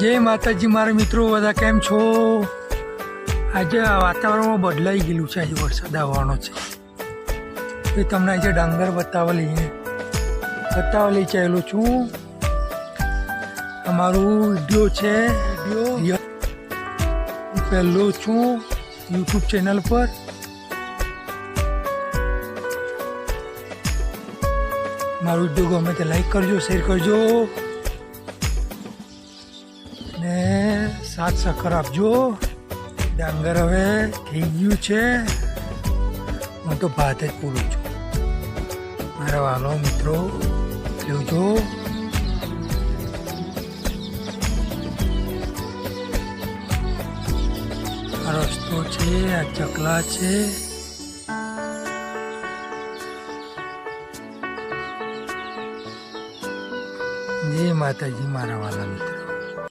જય માતાજી, મારા મિત્રો, બધા કેમ છો? આજે વાતાવરણમાં બદલાઈ ગયેલું છે, આજે વરસાદ આવવાનો છે. એ તમને આજે ડાંગર બતાવવા લઈને બતાવવા લઈ ચાલ્યો છું. અમારું વીડિયો છે હું પહેલો છું યુટ્યુબ ચેનલ પર. મારું વીડિયો ગમે તે લાઈક કરજો શેર કરજો. સાત સક્કર આપજો. ડાંગર હવે થઈ ગયું છે. હું તો ભાત જ પૂરું છું. મારા વાલો મિત્રો જોજો આ રસ્તો છે, આ ચકલા છે. જય માતાજી મારા વાલા મિત્રો.